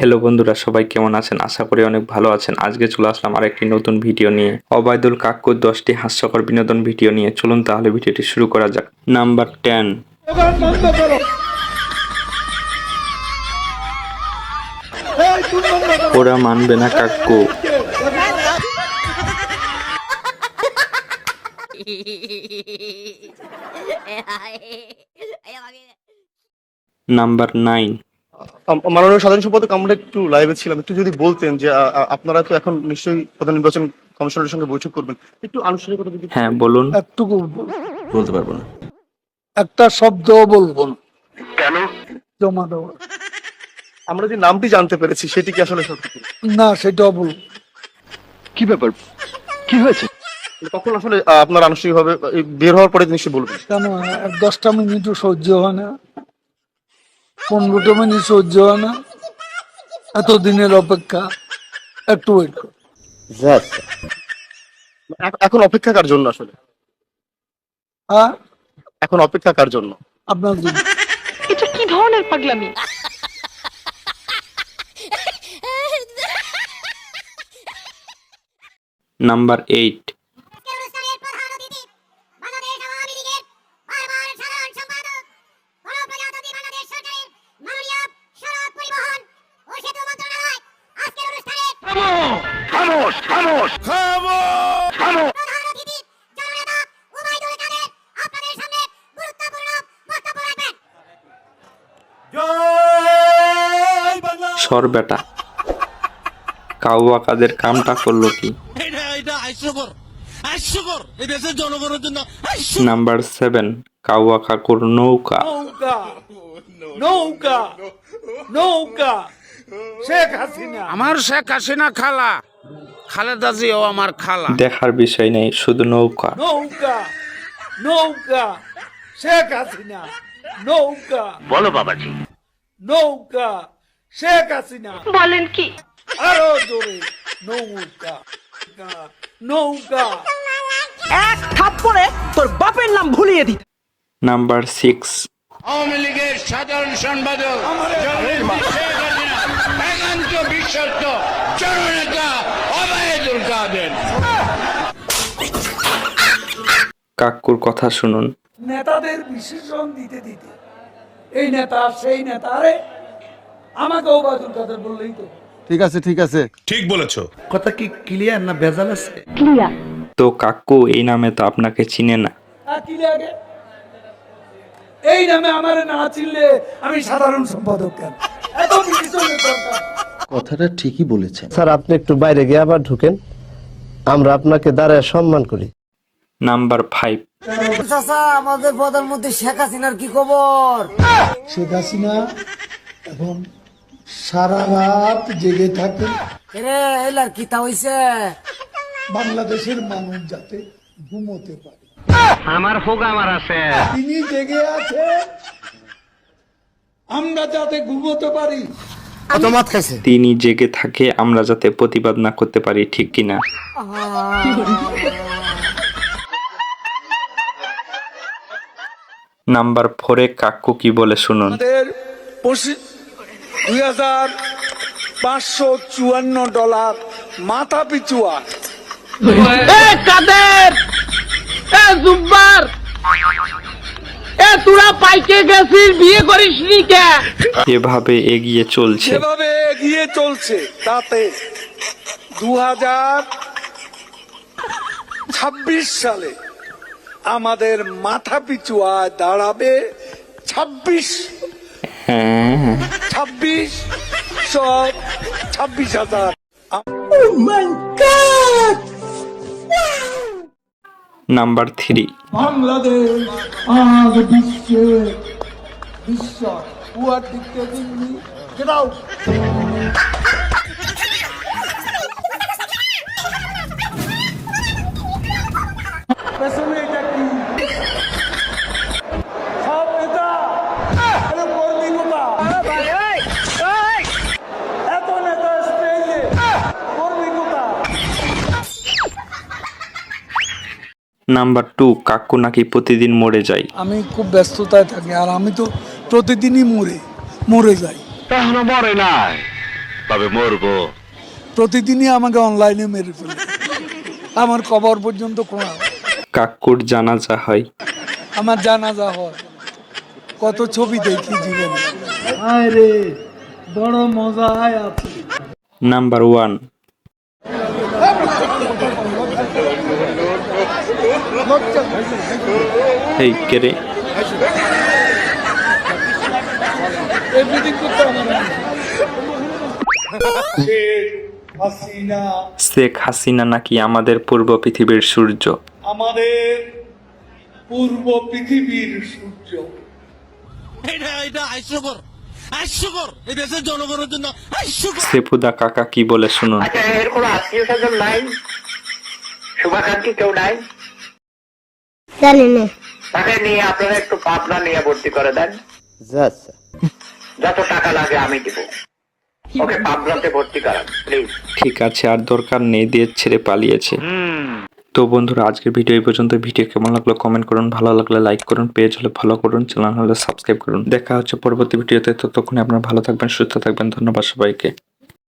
Hello বন্ধুরা, সবাই কেমন আছেন? আশা করি অনেক ভালো আছেন। আজকে চলে আসলাম আর একটি নতুন ভিডিও নিয়ে। অবায়দুল কাক্কুর দশটি হাস্যকর বিনোদন ভিডিও নিয়ে। চলুন তাহলে ভিডিওটি শুরু করা যাক। নাম্বার টেন ওরা মানবে না কাকু। নাম্বার নাইন মাননীয় সাধারণ সম্পাদক আমরা একটু লাইভে ছিলাম। একটু যদি বলতেন যে আপনারা তো এখন নিশ্চয়ই প্রধান নির্বাচন কমিশনের সঙ্গে বৈঠক করবেন। একটু আনুষ্ঠানিকতা যদি হ্যাঁ বলুন। একটুকু বলতে পারব না। একটা শব্দও বলব। না কেন? জমা দেওয়া আমরা যে নামটি জানতে পেরেছি সেটি কি আসলে সত্যি? না সেটা বলব। কি ব্যাপার? কি হয়েছে? তখন আসলে আপনার আনুষ্ঠানিকভাবে বের হওয়ার পরে নিশ্চয়ই বলবেন। কেন? এক দশটা মিনিটও সহ্য হয় না। পনেরোটা মিনিট সহ্য হয় না। এত দিনের অপেক্ষা একটু ওয়েট কর। এখন অপেক্ষা কার জন্য আসলে? হ্যাঁ? এখন অপেক্ষা কার জন্য? আপনার জন্য। এটা কি ধরনের পাগলামি? Number eight. সামনে গুরুত্বপূর্ণ বক্তব্য রাখবেন। সর বেটা। কাউয়া কাদের কামটা করল কি? নাম্বার সেভেন কাউয়া কাকুর নৌকা নৌকা নৌকা। শেখ হাসিনা। আমার শেখ হাসিনা খালা। খালেদা জিও আমার খালা। দেখার বিষয় নেই শুধু নৌকা। নৌকা নৌকা শেখ হাসিনা নৌকা। বলো বাবাজি। নৌকা শেখ হাসিনা। বলেন কি? আরও জোরে নৌকা নৌকা। এক থাপ্পড়ে তোর বাপের নাম ভুলিয়ে দিত। Number six. আওয়ামী লীগের সাধারণ সম্পাদক শেখ হাসিনা একান্ত বিশ্বস্ত জননেতা। কাকুর কথা শুনুন। নেতাদের বিশেষণ দিতে দিতে এই নেতা সেই নেতা আরে আমাকেও বাদুল কাদের বললেই তো। ঠিক আছে ঠিক আছে। ঠিক বলেছ। কথা কি ক্লিয়ার না ভেজাল আছে? ক্লিয়ার তো কাকু এই নামে তো আপনাকে চিনে না। আর কি লাগে এই নামে আমার না চিনলে আমি সাধারণ সম্পাদক কেন? এত কথাটা ঠিকই বলেছেন। স্যার আপনি একটু বাইরে গিয়ে আবার ঢুকেন। আমরা আপনাকে দাঁড়ায় সম্মান করি। নাম্বার ফাইভ চাচা আমাদের প্রধানমন্ত্রী শেখ হাসিনার কি খবর? শেখ হাসিনা এখন সারা রাত জেগে থাকে। রে এলার কি তা হইছে? বাংলাদেশের মানুষ যাতে ঘুমোতে পারে। আমার হোক আমার আছে। তিনি জেগে আছে আমরা যাতে ঘুমোতে পারি। তিনি জেগে থাকে আমরা যাতে প্রতিবাদ না করতে পারি ঠিক কিনা? নাম্বার ফোরে কাকু কি বলে শুনুন। দুই হাজার পাঁচশো চুয়ান্ন ডলার মাথা পিছু কাদের? জুব্বার? এ তোরা পাইকে গেছিস বিয়ে করিস নি কে? এভাবে এগিয়ে চলছে। যেভাবে এগিয়ে চলছে তাতে দু হাজার ছাব্বিশ সালে আমাদের মাথা পিছু আয় দাঁড়াবে ছাব্বিশ। হ্যাঁ ছাব্বিশ সব ছাব্বিশ হাজার। Number three. Bangladesh number two কাকু নাকি প্রতিদিন মরে যায়? আমি খুব ব্যস্ততায় থাকি আর আমি তো প্রতিদিনই মরে মরে যাই। এখনও মরে নাই তবে মরবো। প্রতিদিনই আমাকে অনলাইনে মেরে ফেলে। আমার কবর পর্যন্ত খোঁড়া। হয়। কাকুর জানাজা হয়? আমার জানাজা হয়। কত ছবি দেখি জীবনে। আরে বড় মজা হয় আছে। নাম্বার ওয়ান এই কেরে শেখ হাসিনা নাকি আমাদের পূর্ব পৃথিবীর সূর্য? আমাদের পূর্ব পৃথিবীর সূর্য। এটা এটা সেপুদা কাকা কি বলে শুনুন। এর কোনো আত্মীয় স্বজন নাই? শুভাকাঙ্ক্ষী কেউ নাই? জানি না। তাকে নিয়ে আপনারা একটু পাবনা নিয়ে ভর্তি করে দেন। যত টাকা লাগে আমি দিব। ওকে পাবনাতে ভর্তি করান প্লিজ ঠিক আছে আর দরকার নেই দিয়ে ছেড়ে পালিয়েছে। তো বন্ধুরা আজকের ভিডিও এই পর্যন্ত। ভিডিও কেমন লাগল কমেন্ট করুন ভালো লাগলে লাইক করুন পেজ হলে ফলো করুন চ্যানেল হলে সাবস্ক্রাইব করুন। দেখা হচ্ছে পরবর্তী ভিডিওতে ততক্ষণে আপনারা ভালো থাকবেন সুস্থ থাকবেন ধন্যবাদ সবাইকে।